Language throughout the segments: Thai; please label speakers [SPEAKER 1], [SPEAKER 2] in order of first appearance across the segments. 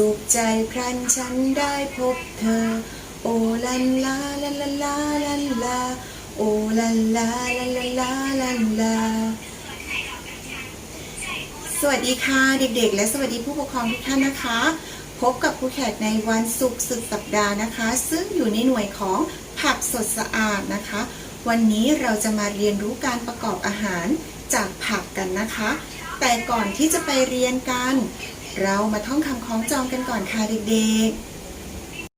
[SPEAKER 1] สุขใจพรันฉันได้พบเธอ โอลันลาลันลาลาลันลา โอลันลาลันลาลาลันลา สวัสดีค่ะเด็กๆ และสวัสดีผู้ปกครองทุกท่านนะคะ พบกับครูแขกในวันศุกร์สุดสัปดาห์นะคะ ซึ่งอยู่ในหน่วยของผักสดสะอาดนะคะ วันนี้เราจะมาเรียนรู้การประกอบอาหารจากผักกันนะคะ แต่ก่อนที่จะไปเรียนกัน เรามาท่องคำคล้องจองกันก่อนค่ะเด็ก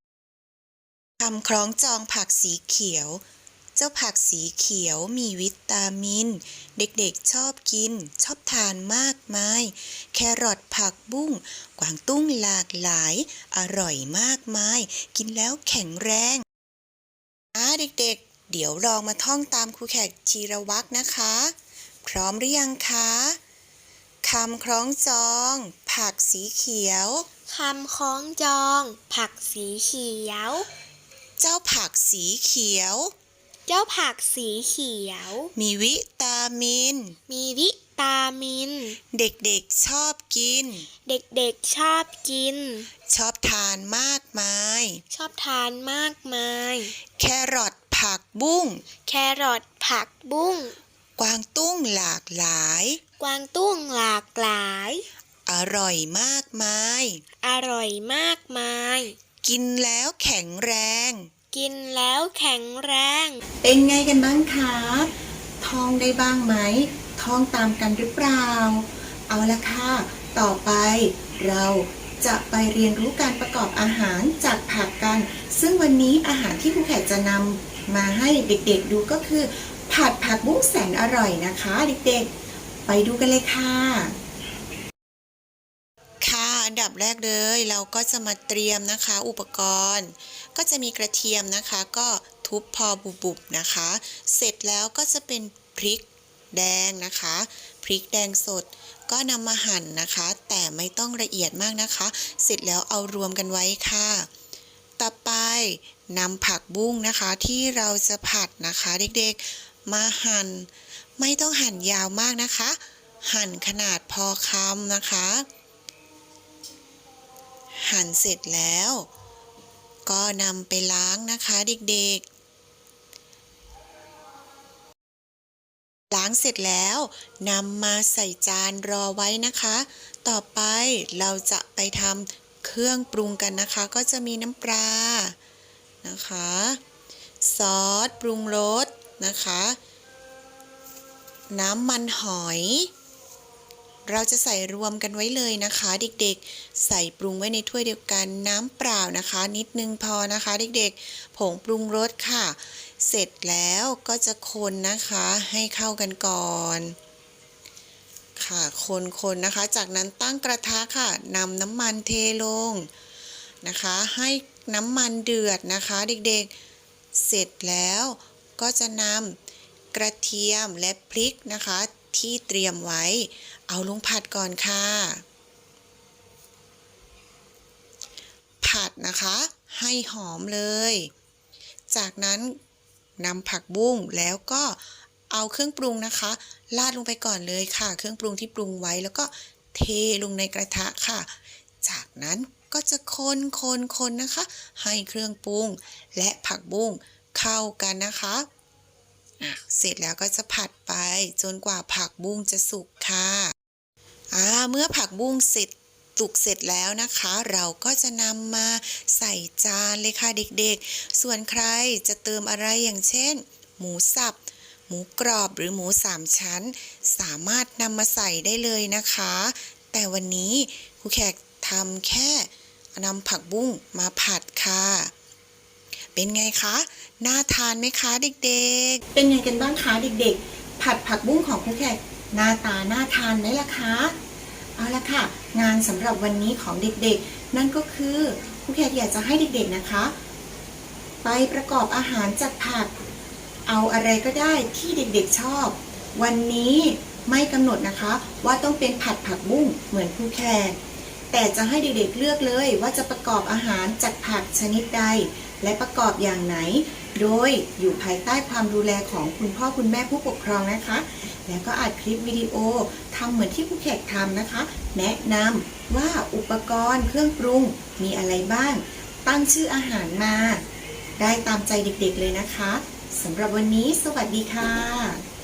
[SPEAKER 1] ๆ คำคล้องจองผักสีเขียว เจ้าผักสีเขียวมีวิตามิน เด็กๆชอบกิน ชอบทานมากมาย แครอทผักบุ้ง กวางตุ้งหลากหลาย อร่อยมากมาย กินแล้วแข็งแรงอ่าเด็กๆ เดี๋ยวลองมาท่องตามครูแขกชีรวักนะคะ พร้อมหรือยังคะคำคล้องจอง ผักสีเขียว
[SPEAKER 2] คำคล้องจอง ผักสีเขียว
[SPEAKER 1] เจ้าผักสีเขียว
[SPEAKER 2] เจ้าผักสีเขียว
[SPEAKER 1] มีวิตามิน
[SPEAKER 2] มีวิตามิน
[SPEAKER 1] เด็กๆชอบกิน
[SPEAKER 2] เด็กๆชอบกิน
[SPEAKER 1] ชอบทานมากมาย
[SPEAKER 2] ชอบทานมากมาย
[SPEAKER 1] แครอทผักบุ้ง
[SPEAKER 2] แครอทผักบุ้ง
[SPEAKER 1] กวางตุ้งหลากหลาย
[SPEAKER 2] กวางตุ้งหลากหลาย
[SPEAKER 1] อร่อยมากมาย
[SPEAKER 2] อร่อยมากมาย
[SPEAKER 1] กินแล้วแข็งแรง
[SPEAKER 2] กินแล้วแข็งแรง
[SPEAKER 1] เป็นไงกันบ้างคะท่องได้บ้างไหมท่องตามกันหรือเปล่า เอาละค่ะ ต่อไปเราจะไปเรียนรู้การประกอบอาหารจากผักกัน ซึ่งวันนี้อาหารที่ครูแขกจะนำมาให้เด็กๆดูก็คือ ผัดผักบุ้งแสนอร่อยนะคะ เด็กๆ ไปดูกันเลยค่ะค่ะ อันดับแรกเลย เราก็จะมาเตรียมนะคะ อุปกรณ์ ก็จะมีกระเทียมนะคะ ก็ทุบพอบุบๆนะคะ เสร็จแล้วก็จะเป็นพริกแดงนะคะ พริกแดงสดก็นำมาหั่นนะคะ แต่ไม่ต้องละเอียดมากนะคะ เสร็จแล้วเอารวมกันไว้ค่ะ ต่อไปนำผักบุ้งนะคะที่เราจะผัดนะคะเด็กๆมาหั่น ไม่ต้องหั่นยาวมากนะคะ หั่นขนาดพอคำนะคะ หั่นเสร็จแล้ว ก็นำไปล้างนะคะเด็กๆ ล้างเสร็จแล้วนำมาใส่จานรอไว้นะคะ ต่อไปเราจะไปทำเครื่องปรุงกันนะคะ ก็จะมีน้ำปลานะคะ ซอสปรุงรสนะคะ น้ำมันหอย เราจะใส่รวมกันไว้เลยนะคะ เด็กๆ ใส่ปรุงไว้ในถ้วยเดียวกันน้ำเปล่านะคะ นิดนึงพอนะคะ เด็กๆ ผงปรุงรสค่ะ เสร็จแล้วก็จะคนนะคะให้เข้ากันก่อนค่ะคนๆนะคะ จากนั้นตั้งกระทะค่ะนำน้ำมันเทลงนะคะ ให้น้ำมันเดือดนะคะ เด็กๆ เสร็จแล้วก็จะนำกระเทียมและพริกนะคะ ที่เตรียมไว้ เอาลงผัดก่อนค่ะ ผัดนะคะให้หอมเลย จากนั้นนำผักบุ้งแล้วก็เอาเครื่องปรุงนะคะราดลงไปก่อนเลยค่ะ เครื่องปรุงที่ปรุงไว้แล้วก็เทลงในกระทะค่ะ จากนั้นก็จะคนคนคนนะคะ ให้เครื่องปรุงและผักบุ้งเข้ากันนะคะอะ เสร็จแล้วก็จะผัดไปจนกว่าผักบุ้งจะสุกค่ะอ่าเมื่อผักบุ้งเสร็จสุกเสร็จแล้วนะคะ เราก็จะนำมาใส่จานเลยค่ะเด็กๆ ส่วนใครจะเติมอะไรอย่างเช่น หมูสับ หมูกรอบหรือหมูสามชั้น สามารถนำมาใส่ได้เลยนะคะ แต่วันนี้ครูแขกทำแค่นำผักบุ้งมาผัดค่ะ เป็นไงคะ น่าทานไหมคะเด็กๆ เป็นไงกันบ้างคะเด็กๆ ผัดผักบุ้งของครูแขกหน้าตาน่าทานไหมล่ะคะ เอาละค่ะ งานสำหรับวันนี้ของเด็กๆ นั่นก็คือครูแขกอยากจะให้เด็กๆนะคะ ไปประกอบอาหารจากผัก เอาอะไรก็ได้ที่เด็กๆชอบ วันนี้ไม่กำหนดนะคะ ว่าต้องเป็นผัดผักบุ้งเหมือนครูแขกแต่จะให้เด็กๆเลือกเลยว่าจะประกอบอาหารจากผักชนิดใด และประกอบอย่างไหน โดยอยู่ภายใต้ความดูแลของคุณพ่อคุณแม่ผู้ปกครองนะคะ แล้วก็อัดคลิปวิดีโอทำเหมือนที่ผู้แขกทำนะคะ แนะนำว่าอุปกรณ์เครื่องปรุงมีอะไรบ้าง ตั้งชื่ออาหารมา ได้ตามใจเด็กๆเลยนะคะสำหรับวันนี้ สวัสดีค่ะ